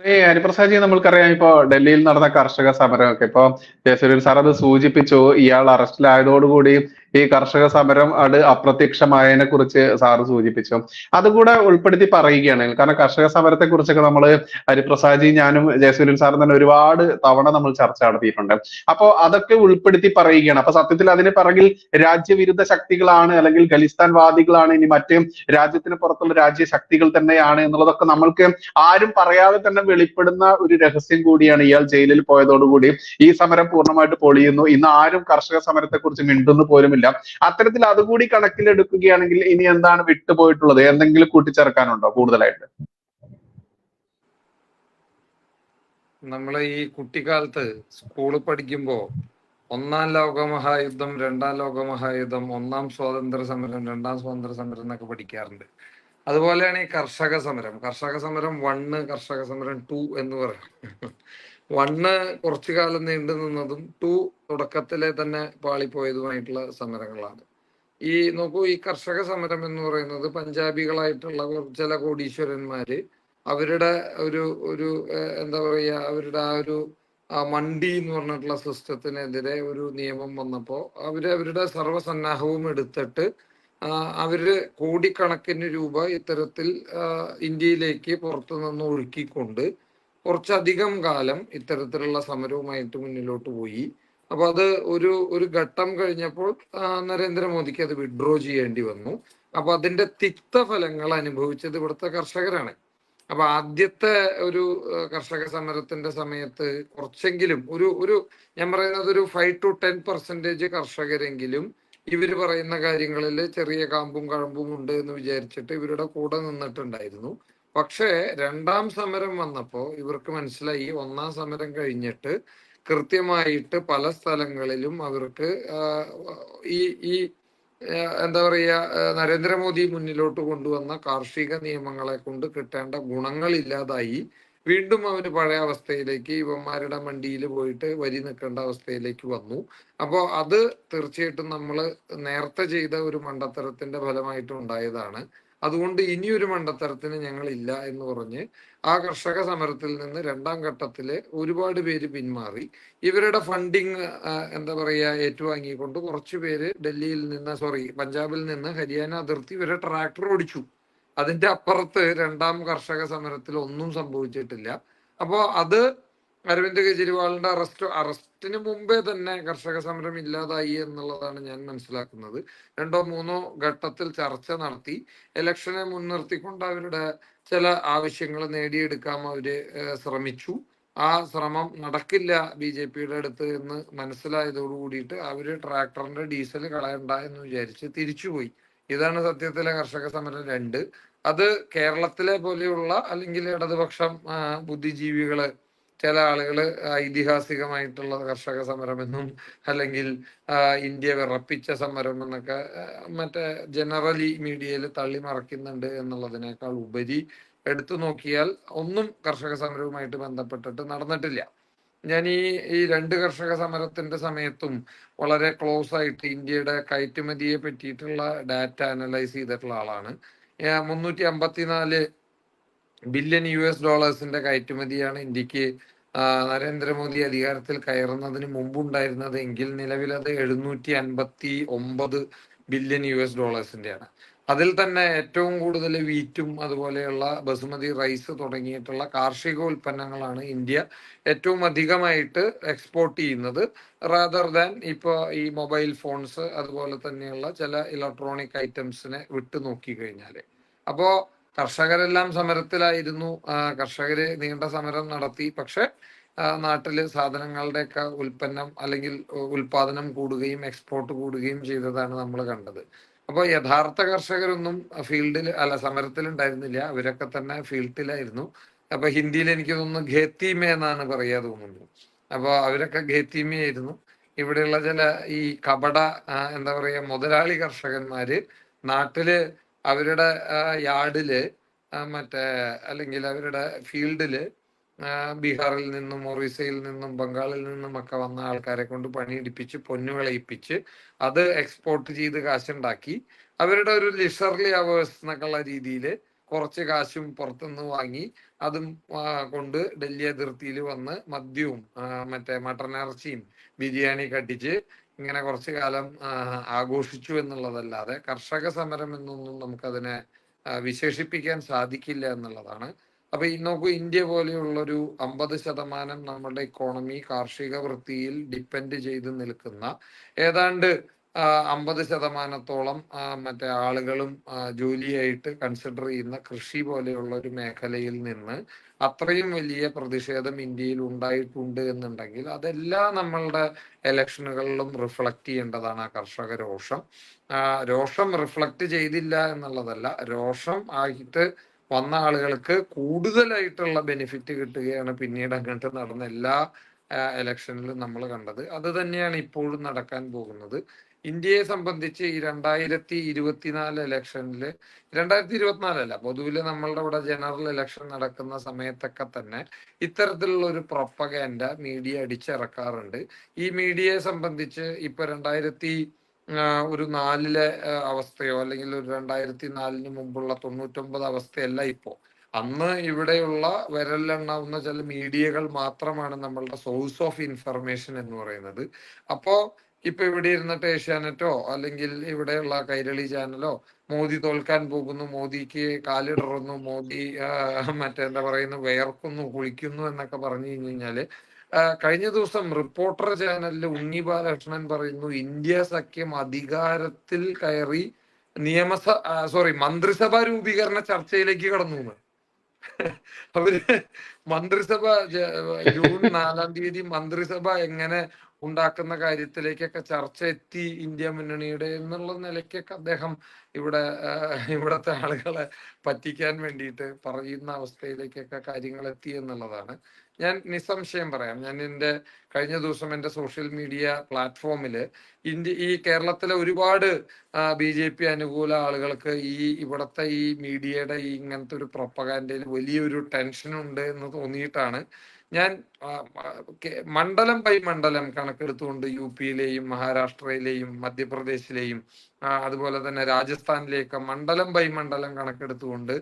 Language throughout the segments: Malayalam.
ഈ ഹരിപ്രസാദ്ജി നമ്മൾക്കറിയാം ഇപ്പോ ഡൽഹിയിൽ നടന്ന കർഷക സമരമൊക്കെ. ഇപ്പൊ ജയസൂര്യൻ സാർ അത് സൂചിപ്പിച്ചു ഇയാൾ അറസ്റ്റിലായതോടുകൂടി ഈ കർഷക സമരം അത് അപ്രത്യക്ഷമായതിനെ കുറിച്ച് സാറ് സൂചിപ്പിച്ചു. അതുകൂടെ ഉൾപ്പെടുത്തി പറയുകയാണ് കാരണം കർഷക സമരത്തെ കുറിച്ചൊക്കെ നമ്മൾ ഹരിപ്രസാദ്ജി ഞാനും ജയസൂര്യൻ സാറും തന്നെ ഒരുപാട് തവണ നമ്മൾ ചർച്ച നടത്തിയിട്ടുണ്ട്. അപ്പോ അതൊക്കെ ഉൾപ്പെടുത്തി പറയുകയാണ്. അപ്പൊ സത്യത്തിൽ അതിന് പിറകിൽ രാജ്യവിരുദ്ധ ശക്തികളാണ് അല്ലെങ്കിൽ ഖലിസ്ഥാൻ വാദികളാണ് ഇനി മറ്റ് രാജ്യത്തിന് പുറത്തുള്ള രാജ്യ ശക്തികൾ തന്നെയാണ് എന്നുള്ളതൊക്കെ നമ്മൾക്ക് ആരും പറയാതെ തന്നെ വെളിപ്പെടുന്ന ഒരു രഹസ്യം കൂടിയാണ് ഇയാൾ ജയിലിൽ പോയതോടുകൂടി ഈ സമരം പൂർണമായിട്ട് പൊളിയുന്നു. ഇന്ന് ആരും കർഷക സമരത്തെ കുറിച്ച് മിണ്ടുന്നു പോലുമില്ല. അത്തരത്തിൽ അതുകൂടി കണക്കിലെടുക്കുകയാണെങ്കിൽ ഇനി എന്താണ് വിട്ടുപോയിട്ടുള്ളത്? എന്തെങ്കിലും കൂട്ടിച്ചേർക്കാനുണ്ടോ കൂടുതലായിട്ട്? നമ്മൾ ഈ കുട്ടിക്കാലത്ത് സ്കൂളിൽ പഠിക്കുമ്പോൾ ഒന്നാം ലോകമഹായുദ്ധം രണ്ടാം ലോകമഹായുദ്ധം ഒന്നാം സ്വാതന്ത്ര്യ സമരം രണ്ടാം സ്വാതന്ത്ര്യ സമരം എന്നൊക്കെ പഠിക്കാറുണ്ട്. അതുപോലെയാണ് ഈ കർഷക സമരം. കർഷക സമരം വണ്ണ് കർഷക സമരം ടു എന്ന് പറയും. വണ്ണ് കുറച്ചു കാലം നീണ്ടു നിന്നതും ടു തുടക്കത്തിലെ തന്നെ പാളിപ്പോയതുമായിട്ടുള്ള സമരങ്ങളാണ്. ഈ നോക്കൂ ഈ കർഷക സമരം എന്ന് പറയുന്നത് പഞ്ചാബികളായിട്ടുള്ള ചില കോടീശ്വരന്മാര് അവരുടെ ഒരു ഒരു എന്താ പറയുക അവരുടെ ആ ഒരു മണ്ടി എന്ന് പറഞ്ഞിട്ടുള്ള സിസ്റ്റത്തിനെതിരെ ഒരു നിയമം വന്നപ്പോൾ അവർ അവരുടെ സർവസന്നാഹവും എടുത്തിട്ട് അവർ കോടിക്കണക്കിന് രൂപ ഇത്തരത്തിൽ ഇന്ത്യയിലേക്ക് പുറത്തു നിന്ന് ഒഴുക്കിക്കൊണ്ട് കുറച്ചധികം കാലം ഇത്തരത്തിലുള്ള സമരവുമായിട്ട് മുന്നിലോട്ട് പോയി. അപ്പൊ അത് ഒരു ഒരു ഘട്ടം കഴിഞ്ഞപ്പോൾ നരേന്ദ്രമോദിക്ക് അത് വിഡ്രോ ചെയ്യേണ്ടി വന്നു. അപ്പൊ അതിന്റെ തിക്ത ഫലങ്ങൾ അനുഭവിച്ചത് ഇവിടുത്തെ കർഷകരാണ്. അപ്പൊ ആദ്യത്തെ ഒരു കർഷക സമരത്തിന്റെ സമയത്ത് കുറച്ചെങ്കിലും ഒരു ഒരു ഞാൻ പറയുന്നത് ഒരു ഫൈവ് ടു ടെൻ പെർസെന്റേജ് കർഷകരെങ്കിലും ഇവർ പറയുന്ന കാര്യങ്ങളിൽ ചെറിയ കാമ്പും കഴമ്പും ഉണ്ട് എന്ന് വിചാരിച്ചിട്ട് ഇവരുടെ കൂടെ നിന്നിട്ടുണ്ടായിരുന്നു. പക്ഷേ രണ്ടാം സമരം വന്നപ്പോ ഇവർക്ക് മനസ്സിലായി ഒന്നാം സമരം കഴിഞ്ഞിട്ട് കൃത്യമായിട്ട് പല സ്ഥലങ്ങളിലും അവർക്ക് ഈ ഈ എന്താ പറയുക ആ, നരേന്ദ്രമോദി മുന്നിലോട്ട് കൊണ്ടുവന്ന കാർഷിക നിയമങ്ങളെ കൊണ്ട് കിട്ടേണ്ട ഗുണങ്ങൾ ഇല്ലാതായി വീണ്ടും അവന് പഴയ അവസ്ഥയിലേക്ക് ഇവന്മാരുടെ മണ്ടിയിൽ പോയിട്ട് വരി നിൽക്കേണ്ട അവസ്ഥയിലേക്ക് വന്നു. അപ്പോൾ അത് തീർച്ചയായിട്ടും നമ്മൾ നേരത്തെ ചെയ്ത ഒരു മണ്ടത്തരത്തിന്റെ ഫലമായിട്ട് ഉണ്ടായതാണ്. അതുകൊണ്ട് ഇനിയൊരു മണ്ടത്തരത്തിന് ഞങ്ങൾ ഇല്ല എന്ന് പറഞ്ഞ് ആ കർഷക സമരത്തിൽ നിന്ന് രണ്ടാം ഘട്ടത്തിൽ ഒരുപാട് പേര് പിന്മാറി. ഇവരുടെ ഫണ്ടിങ് എന്താ പറയുക ഏറ്റുവാങ്ങിക്കൊണ്ട് കുറച്ച് പേര് ഡൽഹിയിൽ നിന്ന് സോറി പഞ്ചാബിൽ നിന്ന് ഹരിയാന അതിർത്തി ഇവരെ ട്രാക്ടർ ഓടിച്ചു. അതിന്റെ അപ്പുറത്ത് രണ്ടാം കർഷക സമരത്തിൽ ഒന്നും സംഭവിച്ചിട്ടില്ല. അപ്പോ അത് അരവിന്ദ് കെജ്രിവാളിന്റെ അറസ്റ്റ് അറസ്റ്റിന് മുമ്പേ തന്നെ കർഷക സമരം ഇല്ലാതായി എന്നുള്ളതാണ് ഞാൻ മനസ്സിലാക്കുന്നത്. രണ്ടോ മൂന്നോ ഘട്ടത്തിൽ ചർച്ച നടത്തി. ഇലക്ഷനെ മുൻനിർത്തിക്കൊണ്ട് അവരുടെ ചില ആവശ്യങ്ങൾ നേടിയെടുക്കാൻ അവർ ശ്രമിച്ചു. ആ ശ്രമം നടക്കില്ല ബി ജെ പിയുടെ അടുത്ത് എന്ന് മനസ്സിലായതോടു കൂടിയിട്ട് അവർ ട്രാക്ടറിന്റെ ഡീസൽ കളയണ്ട എന്ന് വിചാരിച്ച് തിരിച്ചുപോയി. ഇതാണ് സത്യത്തിലെ കർഷക സമരം രണ്ട്. അത് കേരളത്തിലെ പോലെയുള്ള അല്ലെങ്കിൽ ഇടതുപക്ഷം ബുദ്ധിജീവികൾ ചില ആളുകൾ ഐതിഹാസികമായിട്ടുള്ള കർഷക സമരമെന്നും അല്ലെങ്കിൽ ആ, ഇന്ത്യ വിറപ്പിച്ച സമരം എന്നൊക്കെ മറ്റേ ജനറലി മീഡിയയിൽ തള്ളി മറക്കുന്നുണ്ട് എന്നുള്ളതിനേക്കാൾ ഉപരി എടുത്തു നോക്കിയാൽ ഒന്നും കർഷക സമരവുമായിട്ട് ബന്ധപ്പെട്ടിട്ട് നടന്നിട്ടില്ല. ഞാൻ ഈ ഈ രണ്ട് കർഷക സമരത്തിന്റെ സമയത്തും വളരെ ക്ലോസ് ആയിട്ട് ഇന്ത്യയുടെ കയറ്റുമതിയെ പറ്റിയിട്ടുള്ള ഡാറ്റ അനലൈസ് ചെയ്തിട്ടുള്ള ആളാണ്. മുന്നൂറ്റി അമ്പത്തിനാല് ബില്യൺ യു എസ് ഡോളേഴ്സിന്റെ കയറ്റുമതിയാണ് ഇന്ത്യയ്ക്ക് നരേന്ദ്രമോദി അധികാരത്തിൽ കയറുന്നതിന് മുമ്പുണ്ടായിരുന്നത് എങ്കിൽ നിലവിൽ അത് എഴുന്നൂറ്റി അൻപത്തി ഒമ്പത് ബില്യൺ യു എസ് ഡോളേഴ്സിന്റെയാണ്. അതിൽ തന്നെ ഏറ്റവും കൂടുതൽ വീറ്റും അതുപോലെയുള്ള ബസുമതി റൈസ് തുടങ്ങിയിട്ടുള്ള കാർഷിക ഉൽപ്പന്നങ്ങളാണ് ഇന്ത്യ ഏറ്റവും അധികമായിട്ട് എക്സ്പോർട്ട് ചെയ്യുന്നത്. റാദർ ദാൻ ഇപ്പോൾ ഈ മൊബൈൽ ഫോൺസ് അതുപോലെ തന്നെയുള്ള ചില ഇലക്ട്രോണിക് ഐറ്റംസിനെ വിട്ടു നോക്കി കഴിഞ്ഞാൽ അപ്പോ കർഷകരെല്ലാം സമരത്തിലായിരുന്നു. കർഷകര് നീണ്ട സമരം നടത്തി. പക്ഷെ നാട്ടിൽ സാധനങ്ങളുടെയൊക്കെ ഉൽപ്പന്നം അല്ലെങ്കിൽ ഉൽപാദനം കൂടുകയും എക്സ്പോർട്ട് കൂടുകയും ചെയ്തതാണ് നമ്മൾ കണ്ടത്. അപ്പോൾ യഥാർത്ഥ കർഷകരൊന്നും ഫീൽഡിൽ അല്ല സമരത്തിൽ ഉണ്ടായിരുന്നില്ല അവരൊക്കെ തന്നെ ഫീൽഡിലായിരുന്നു. അപ്പൊ ഹിന്ദിയിൽ എനിക്ക് തോന്നുന്നു ഖേത്തീമേ എന്നാണ് പറയാ തോന്നുന്നത്. അപ്പൊ അവരൊക്കെ ഖേത്തീമയായിരുന്നു. ഇവിടെയുള്ള ചില ഈ കപട എന്താ പറയാ മുതലാളി കർഷകന്മാര് നാട്ടിൽ അവരുടെ യാർഡിൽ മറ്റേ അല്ലെങ്കിൽ അവരുടെ ഫീൽഡിൽ ബീഹാറിൽ നിന്നും ഒറീസയിൽ നിന്നും ബംഗാളിൽ നിന്നും ഒക്കെ വന്ന ആൾക്കാരെ കൊണ്ട് പണിയെടുപ്പിച്ച് പൊന്നു വിളയിപ്പിച്ച് അത് എക്സ്പോർട്ട് ചെയ്ത് കാശുണ്ടാക്കി അവരുടെ ഒരു ലിഷർലി അവേഴ്സ് എന്നൊക്കെയുള്ള രീതിയിൽ കുറച്ച് കാശും പുറത്തുനിന്ന് വാങ്ങി അതും കൊണ്ട് ഡൽഹി അതിർത്തിയിൽ വന്ന് മദ്യവും മറ്റേ മട്ടൻ ഇറച്ചിയും ബിരിയാണി കട്ടിച്ച് ഇങ്ങനെ കുറച്ചു കാലം ആഘോഷിച്ചു എന്നുള്ളതല്ലാതെ കർഷക സമരം എന്നൊന്നും നമുക്കതിനെ വിശേഷിപ്പിക്കാൻ സാധിക്കില്ല എന്നുള്ളതാണ്. അപ്പൊ നോക്കൂ ഇന്ത്യ പോലെയുള്ളൊരു അമ്പത് ശതമാനം നമ്മുടെ ഇക്കോണമി കാർഷിക വൃത്തിയിൽ ഡിപ്പെൻഡ് ചെയ്ത് നിൽക്കുന്ന ഏതാണ്ട് അമ്പത് ശതമാനത്തോളം മറ്റേ ആളുകളും ജോലിയായിട്ട് കൺസിഡർ ചെയ്യുന്ന കൃഷി പോലെയുള്ള ഒരു മേഖലയിൽ നിന്ന് അത്രയും വലിയ പ്രതിഷേധം ഇന്ത്യയിൽ ഉണ്ടായിട്ടുണ്ട് എന്നുണ്ടെങ്കിൽ അതെല്ലാം നമ്മളുടെ ഇലക്ഷനുകളിലും റിഫ്ലക്റ്റ് ചെയ്യേണ്ടതാണ് ആ കർഷക രോഷം. രോഷം റിഫ്ലക്റ്റ് ചെയ്തില്ല എന്നുള്ളതല്ല രോഷം ആയിട്ട് വന്ന ആളുകൾക്ക് കൂടുതലായിട്ടുള്ള ബെനിഫിറ്റ് കിട്ടുകയാണ് പിന്നീട് അങ്ങോട്ട് നടന്ന എല്ലാ ഇലക്ഷനിലും നമ്മൾ കണ്ടത്. അത് തന്നെയാണ് ഇപ്പോഴും നടക്കാൻ പോകുന്നത്. ഇന്ത്യയെ സംബന്ധിച്ച് ഈ രണ്ടായിരത്തി ഇരുപത്തിനാല് ഇലക്ഷനിൽ രണ്ടായിരത്തി ഇരുപത്തിനാലല്ല പൊതുവിൽ നമ്മളുടെ ഇവിടെ ജനറൽ ഇലക്ഷൻ നടക്കുന്ന സമയത്തൊക്കെ തന്നെ ഇത്തരത്തിലുള്ള ഒരു പ്രൊപ്പഗൻഡ മീഡിയ അടിച്ചിറക്കാറുണ്ട്. ഈ മീഡിയയെ സംബന്ധിച്ച് ഇപ്പൊ രണ്ടായിരത്തി ഒരു നാലിലെ അവസ്ഥയോ അല്ലെങ്കിൽ ഒരു രണ്ടായിരത്തി നാലിന് മുമ്പുള്ള തൊണ്ണൂറ്റൊമ്പത് അവസ്ഥയല്ല ഇപ്പോ. അന്ന് ഇവിടെയുള്ള വിരലിലെണ്ണാവുന്ന ചില മീഡിയകൾ മാത്രമാണ് നമ്മളുടെ സോഴ്സ് ഓഫ് ഇൻഫർമേഷൻ എന്ന് പറയുന്നത്. അപ്പോ ഇപ്പൊ ഇവിടെ ഇരുന്നിട്ട് ഏഷ്യാനെറ്റോ അല്ലെങ്കിൽ ഇവിടെയുള്ള കൈരളി ചാനലോ മോദി തോൽക്കാൻ പോകുന്നു മോദിക്ക് കാലിടറുന്നു മോദി മറ്റെന്താ പറയുന്നു വേർക്കുന്നു കുളിക്കുന്നു എന്നൊക്കെ പറഞ്ഞു കഴിഞ്ഞു കഴിഞ്ഞാൽ കഴിഞ്ഞ ദിവസം റിപ്പോർട്ടർ ചാനലിൽ ഉണ്ണി ബാലകൃഷ്ണൻ പറയുന്നു ഇന്ത്യ സഖ്യം അധികാരത്തിൽ കയറി നിയമസ സോറി മന്ത്രിസഭാ രൂപീകരണ ചർച്ചയിലേക്ക് കടന്നു എന്ന്. അവർ മന്ത്രിസഭ ജൂൺ നാലാം തീയതി മന്ത്രിസഭ എങ്ങനെ ഉണ്ടാക്കുന്ന കാര്യത്തിലേക്കൊക്കെ ചർച്ച എത്തി ഇന്ത്യ മുന്നണിയുടെ എന്നുള്ള നിലയ്ക്കൊക്കെ അദ്ദേഹം ഇവിടെ ഇവിടത്തെ ആളുകളെ പറ്റിക്കാൻ വേണ്ടിയിട്ട് പറയുന്ന അവസ്ഥയിലേക്കൊക്കെ കാര്യങ്ങൾ എത്തി എന്നുള്ളതാണ്. ഞാൻ നിസ്സംശയം പറയാം. ഞാൻ എന്റെ കഴിഞ്ഞ ദിവസം എന്റെ സോഷ്യൽ മീഡിയ പ്ലാറ്റ്ഫോമിൽ ഇന്ത്യ ഈ കേരളത്തിലെ ഒരുപാട് ബി ജെ പി അനുകൂല ആളുകൾക്ക് ഈ ഇവിടുത്തെ ഈ മീഡിയയുടെ ഈ ഇങ്ങനത്തെ ഒരു പ്രൊപ്പകാൻഡയിൽ വലിയൊരു ടെൻഷൻ ഉണ്ട് എന്ന് തോന്നിയിട്ടാണ് ഞാൻ മണ്ഡലം ബൈ മണ്ഡലം കണക്കെടുത്തുകൊണ്ട് യു പിയിലെയും മഹാരാഷ്ട്രയിലെയും മധ്യപ്രദേശിലെയും അതുപോലെ തന്നെ രാജസ്ഥാനിലെയൊക്കെ മണ്ഡലം ബൈ മണ്ഡലം കണക്കെടുത്തുകൊണ്ട്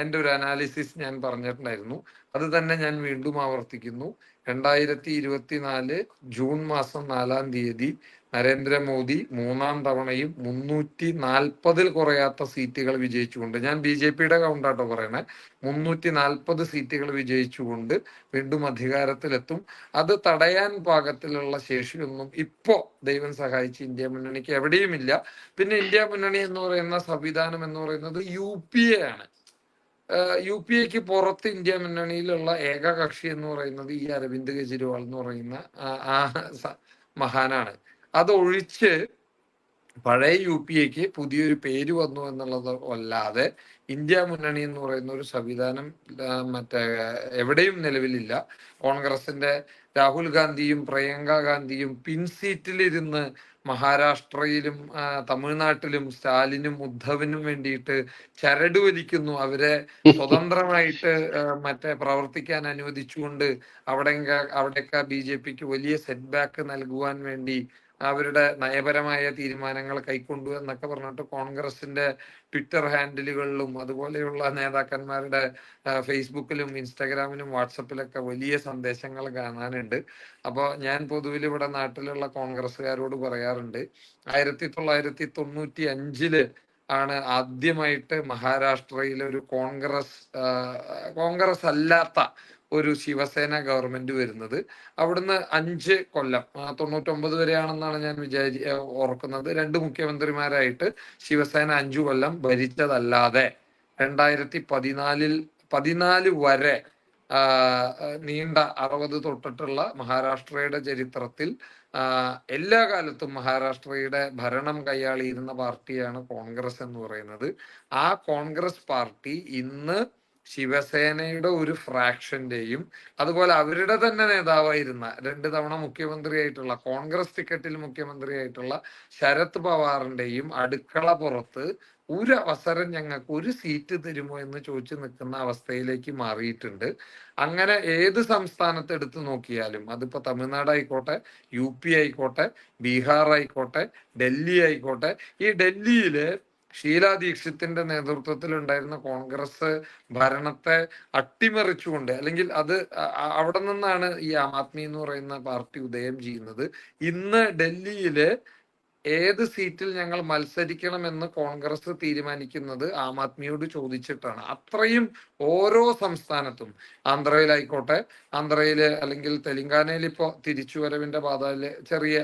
എന്റെ ഒരു അനാലിസിസ് ഞാൻ പറഞ്ഞിട്ടുണ്ടായിരുന്നു. അത് തന്നെ ഞാൻ വീണ്ടും ആവർത്തിക്കുന്നു. രണ്ടായിരത്തി ഇരുപത്തിനാല് ജൂൺ മാസം നാലാം തീയതി നരേന്ദ്രമോദി മൂന്നാം തവണയും മുന്നൂറ്റി നാൽപ്പതിൽ കുറയാത്ത സീറ്റുകൾ വിജയിച്ചുകൊണ്ട് ഞാൻ ബി ജെ പിയുടെ കൗണ്ടാട്ടോ പറയണേ. മുന്നൂറ്റി നാൽപ്പത് സീറ്റുകൾ വിജയിച്ചുകൊണ്ട് വീണ്ടും അധികാരത്തിലെത്തും. അത് തടയാൻ പാകത്തിലുള്ള ശേഷിയൊന്നും ഇപ്പോ ദൈവം സഹായിച്ച് ഇന്ത്യ മുന്നണിക്ക് എവിടെയുമില്ല. പിന്നെ ഇന്ത്യ മുന്നണി എന്ന് പറയുന്ന സംവിധാനം എന്ന് പറയുന്നത് യു പി എ ആണ്. യു പി എക്ക് പുറത്ത് ഇന്ത്യ മുന്നണിയിലുള്ള ഏക കക്ഷി എന്ന് പറയുന്നത് ഈ അരവിന്ദ് കെജ്രിവാൾ എന്ന് പറയുന്ന ആ- മഹാനാണ്. അതൊഴിച്ച് പഴയ യു പി എക്ക് പുതിയൊരു പേര് വന്നു എന്നുള്ളത് അല്ലാതെ ഇന്ത്യ മുന്നണി എന്ന് പറയുന്ന ഒരു സംവിധാനം മറ്റേ എവിടെയും നിലവിലില്ല. കോൺഗ്രസിന്റെ രാഹുൽ ഗാന്ധിയും പ്രിയങ്ക ഗാന്ധിയും പിൻസീറ്റിലിരുന്ന് മഹാരാഷ്ട്രയിലും തമിഴ്നാട്ടിലും സ്റ്റാലിനും ഉദ്ധവിനും വേണ്ടിയിട്ട് ചരട് വലിക്കുന്നു അവരെ സ്വതന്ത്രമായിട്ട് മറ്റേ പ്രവർത്തിക്കാൻ അനുവദിച്ചുകൊണ്ട് അവിടെ അവിടെയൊക്കെ ബി ജെ പിക്ക് വലിയ സെറ്റ് ബാക്ക് നൽകുവാൻ വേണ്ടി അവരുടെ നയപരമായ തീരുമാനങ്ങൾ കൈക്കൊണ്ടു എന്നൊക്കെ പറഞ്ഞിട്ട് കോൺഗ്രസിന്റെ ട്വിറ്റർ ഹാൻഡിലുകളിലും അതുപോലെയുള്ള നേതാക്കന്മാരുടെ ഫേസ്ബുക്കിലും ഇൻസ്റ്റാഗ്രാമിലും വാട്സപ്പിലൊക്കെ വലിയ സന്ദേശങ്ങൾ കാണാനുണ്ട്. അപ്പോൾ ഞാൻ പൊതുവിൽ ഇവിടെ നാട്ടിലുള്ള കോൺഗ്രസ്സുകാരോട് പറയാറുണ്ട് ആയിരത്തി തൊള്ളായിരത്തി തൊണ്ണൂറ്റി അഞ്ചിൽ ആണ് ആദ്യമായിട്ട് മഹാരാഷ്ട്രയിലെ ഒരു കോൺഗ്രസ് കോൺഗ്രസ് അല്ലാത്ത ഒരു ശിവസേന ഗവൺമെന്റ് വരുന്നത്. അവിടുന്ന് അഞ്ച് കൊല്ലം തൊണ്ണൂറ്റൊമ്പത് വരെയാണെന്നാണ് ഞാൻ വിചാരി ഓർക്കുന്നത്. രണ്ട് മുഖ്യമന്ത്രിമാരായിട്ട് ശിവസേന അഞ്ചു കൊല്ലം ഭരിച്ചതല്ലാതെ രണ്ടായിരത്തി പതിനാലിൽ പതിനാല് വരെ നീണ്ട അറുപത് തൊട്ടിട്ടുള്ള മഹാരാഷ്ട്രയുടെ ചരിത്രത്തിൽ എല്ലാ കാലത്തും മഹാരാഷ്ട്രയുടെ ഭരണം കൈയാളിയിരുന്ന പാർട്ടിയാണ് കോൺഗ്രസ് എന്ന് പറയുന്നത്. ആ കോൺഗ്രസ് പാർട്ടി ഇന്ന് ശിവസേനയുടെ ഒരു ഫ്രാക്ഷന്റെയും അതുപോലെ അവരുടെ തന്നെ നേതാവായിരുന്ന രണ്ട് തവണ മുഖ്യമന്ത്രിയായിട്ടുള്ള കോൺഗ്രസ് ടിക്കറ്റിൽ മുഖ്യമന്ത്രിയായിട്ടുള്ള ശരത് പവാറിന്റെയും അടുക്കള പുറത്ത് ഒരു അവസരം ഞങ്ങൾക്ക് ഒരു സീറ്റ് തരുമോ എന്ന് ചോദിച്ചു നിൽക്കുന്ന അവസ്ഥയിലേക്ക് മാറിയിട്ടുണ്ട്. അങ്ങനെ ഏത് സംസ്ഥാനത്ത് എടുത്തു നോക്കിയാലും അതിപ്പോ തമിഴ്നാട് ആയിക്കോട്ടെ യു പി ആയിക്കോട്ടെ ബീഹാർ ആയിക്കോട്ടെ ഡൽഹി ആയിക്കോട്ടെ ഈ ഡൽഹിയിൽ ഷീലാ ദീക്ഷിത്തിന്റെ നേതൃത്വത്തിൽ ഉണ്ടായിരുന്ന കോൺഗ്രസ് ഭരണത്തെ അട്ടിമറിച്ചുകൊണ്ട് അല്ലെങ്കിൽ അത് അവിടെ നിന്നാണ് ഈ ആം ആദ്മി എന്ന് പറയുന്ന പാർട്ടി ഉദയം ചെയ്യുന്നത്. ഇന്ന് ഡൽഹിയിൽ ഏത് സീറ്റിൽ ഞങ്ങൾ മത്സരിക്കണമെന്ന് കോൺഗ്രസ് തീരുമാനിക്കുന്നത് ആം ആദ്മിയോട് ചോദിച്ചിട്ടാണ്. അത്രയും ഓരോ സംസ്ഥാനത്തും. ആന്ധ്രയിലായിക്കോട്ടെ ആന്ധ്രയിൽ അല്ലെങ്കിൽ തെലങ്കാനയിൽ ഇപ്പോ തിരിച്ചുവരവിന്റെ പാതയിൽ ചെറിയ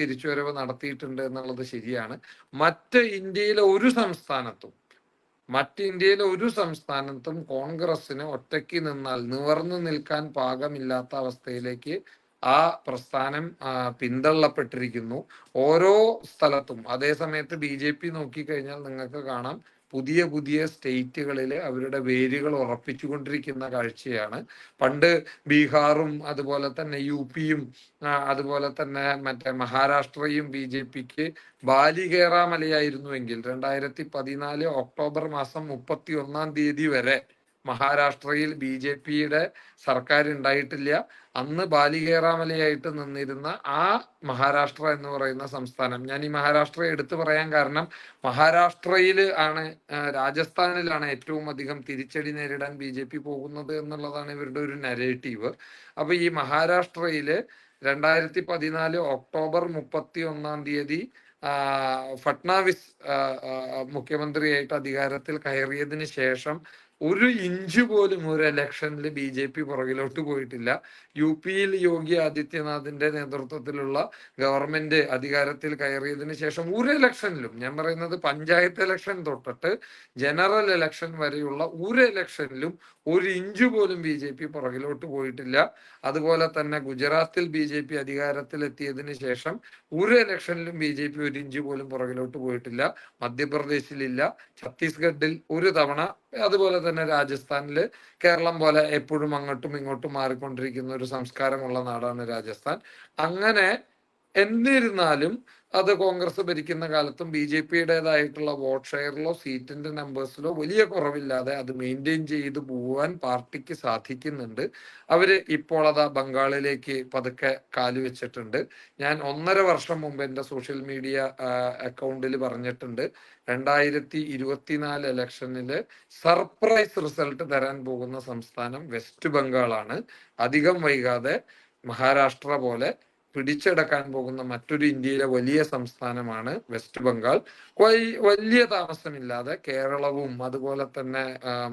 തിരിച്ചുവരവ് നടത്തിയിട്ടുണ്ട് എന്നുള്ളത് ശരിയാണ്. മറ്റ് ഇന്ത്യയിലെ ഒരു സംസ്ഥാനത്തും മറ്റ് ഇന്ത്യയിലെ ഒരു സംസ്ഥാനത്തും കോൺഗ്രസിന് ഒറ്റയ്ക്ക് നിന്നാൽ നിവർന്നു നിൽക്കാൻ പാകമില്ലാത്ത അവസ്ഥയിലേക്ക് ആ പ്രസ്ഥാനം പിന്തള്ളപ്പെട്ടിരിക്കുന്നു. ഓരോ സ്ഥലത്തും അതേസമയത്ത് ബി ജെ പി നോക്കിക്കഴിഞ്ഞാൽ നിങ്ങൾക്ക് കാണാം പുതിയ പുതിയ സ്റ്റേറ്റുകളിൽ അവരുടെ വേരുകൾ ഉറപ്പിച്ചുകൊണ്ടിരിക്കുന്ന കാഴ്ചയാണ്. പണ്ട് ബീഹാറും അതുപോലെ തന്നെ യു പിയും അതുപോലെ തന്നെ മറ്റേ മഹാരാഷ്ട്രയും ബി ജെ പിക്ക് ബാലികേറാമലയായിരുന്നുവെങ്കിൽ രണ്ടായിരത്തി പതിനാല് ഒക്ടോബർ മാസം മുപ്പത്തി ഒന്നാം തീയതി വരെ മഹാരാഷ്ട്രയിൽ ബി ജെ പിയുടെ സർക്കാർ ഉണ്ടായിട്ടില്ല അന്ന് ബാലികേറാമലയായിട്ട് നിന്നിരുന്ന ആ മഹാരാഷ്ട്ര എന്ന് പറയുന്ന സംസ്ഥാനം. ഞാൻ ഈ മഹാരാഷ്ട്രയെ എടുത്തു പറയാൻ കാരണം മഹാരാഷ്ട്രയിൽ ആണ് രാജസ്ഥാനിലാണ് ഏറ്റവും അധികം തിരിച്ചടി നേരിടാൻ ബി ജെ പി പോകുന്നത് എന്നുള്ളതാണ് ഇവരുടെ ഒരു നരേറ്റീവ് അപ്പൊ ഈ മഹാരാഷ്ട്രയിൽ രണ്ടായിരത്തി പതിനാല് ഒക്ടോബർ മുപ്പത്തി ഒന്നാം തീയതി ഫട്നാവിസ് മുഖ്യമന്ത്രിയായിട്ട് അധികാരത്തിൽ കയറിയതിന് ശേഷം ഒരു ഇഞ്ച് പോലും ഒരു ഇലക്ഷനിൽ ബി ജെ പി പുറകിലോട്ട് പോയിട്ടില്ല. യു പിയിൽ യോഗി ആദിത്യനാഥിന്റെ നേതൃത്വത്തിലുള്ള ഗവൺമെന്റ് അധികാരത്തിൽ കയറിയതിന് ശേഷം ഒരു ഇലക്ഷനിലും ഞാൻ പറയുന്നത് പഞ്ചായത്ത് ഇലക്ഷൻ തൊട്ടിട്ട് ജനറൽ ഇലക്ഷൻ വരെയുള്ള ഒരു ഇലക്ഷനിലും ഒരു ഇഞ്ച് പോലും ബി ജെ പി പുറകിലോട്ട് പോയിട്ടില്ല. അതുപോലെ തന്നെ ഗുജറാത്തിൽ ബി ജെ പി അധികാരത്തിൽ എത്തിയതിന് ശേഷം ഒരു ഇലക്ഷനിലും ബി ജെ പി ഒരു ഇഞ്ച് പോലും പുറകിലോട്ട് പോയിട്ടില്ല. മധ്യപ്രദേശിലില്ല ഛത്തീസ്ഗഡിൽ ഒരു തവണ അതുപോലെ തന്നെ രാജസ്ഥാനിൽ കേരളം പോലെ എപ്പോഴും അങ്ങോട്ടും ഇങ്ങോട്ടും മാറിക്കൊണ്ടിരിക്കുന്ന ഒരു സംസ്കാരമുള്ള നാടാണ് രാജസ്ഥാൻ. അങ്ങനെ എന്നിരുന്നാലും അത് കോൺഗ്രസ് ഭരിക്കുന്ന കാലത്തും ബി ജെ പിയുടേതായിട്ടുള്ള വോട്ട് ഷെയറിലോ സീറ്റിന്റെ നമ്പേഴ്സിലോ വലിയ കുറവില്ലാതെ അത് മെയിന്റെയിൻ ചെയ്ത് പോവാൻ പാർട്ടിക്ക് സാധിക്കുന്നുണ്ട്. അവർ ഇപ്പോൾ അതാ ബംഗാളിലേക്ക് പതുക്കെ കാലുവെച്ചിട്ടുണ്ട് ഞാൻ ഒന്നര വർഷം മുമ്പ് എന്റെ സോഷ്യൽ മീഡിയ അക്കൗണ്ടിൽ പറഞ്ഞിട്ടുണ്ട്. രണ്ടായിരത്തി ഇരുപത്തിനാല് ഇലക്ഷനിൽ സർപ്രൈസ് റിസൾട്ട് തരാൻ പോകുന്ന സംസ്ഥാനം വെസ്റ്റ് ബംഗാളാണ്. അധികം വൈകാതെ മഹാരാഷ്ട്ര പോലെ പിടിച്ചെടുക്കാൻ പോകുന്ന മറ്റൊരു ഇന്ത്യയിലെ വലിയ സംസ്ഥാനമാണ് വെസ്റ്റ് ബംഗാൾ. വലിയ താമസമില്ലാതെ കേരളവും അതുപോലെ തന്നെ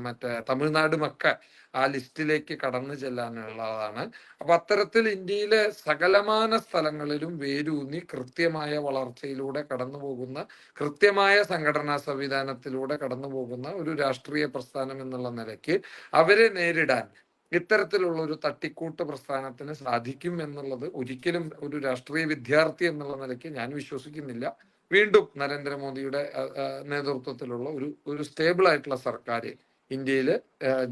മറ്റേ തമിഴ്നാടും തമിഴ്നാടുമൊക്കെ ആ ലിസ്റ്റിലേക്ക് കടന്നു ചെല്ലാനുള്ളതാണ്. അപ്പൊ അത്തരത്തിൽ ഇന്ത്യയിലെ സകലമാന സ്ഥലങ്ങളിലും വേരൂന്നി കൃത്യമായ വളർച്ചയിലൂടെ കടന്നു പോകുന്ന കൃത്യമായ സംഘടനാ സംവിധാനത്തിലൂടെ കടന്നു പോകുന്ന ഒരു രാഷ്ട്രീയ പ്രസ്ഥാനം എന്നുള്ള നിലയ്ക്ക് അവരെ നേരിടാൻ ഇത്തരത്തിലുള്ള ഒരു തട്ടിക്കൂട്ട് പ്രസ്ഥാനത്തിന് സാധിക്കും എന്നുള്ളത് ഒരിക്കലും ഒരു രാഷ്ട്രീയ വിദ്യാർത്ഥി എന്നുള്ള നിലയ്ക്ക് ഞാൻ വിശ്വസിക്കുന്നില്ല. വീണ്ടും നരേന്ദ്രമോദിയുടെ നേതൃത്വത്തിലുള്ള ഒരു ഒരു സ്റ്റേബിൾ ആയിട്ടുള്ള സർക്കാർ ഇന്ത്യയിൽ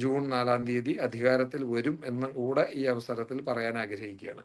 ജൂൺ നാലാം തീയതി അധികാരത്തിൽ വരും എന്ന് കൂടെ ഈ അവസരത്തിൽ പറയാൻ ആഗ്രഹിക്കുകയാണ്.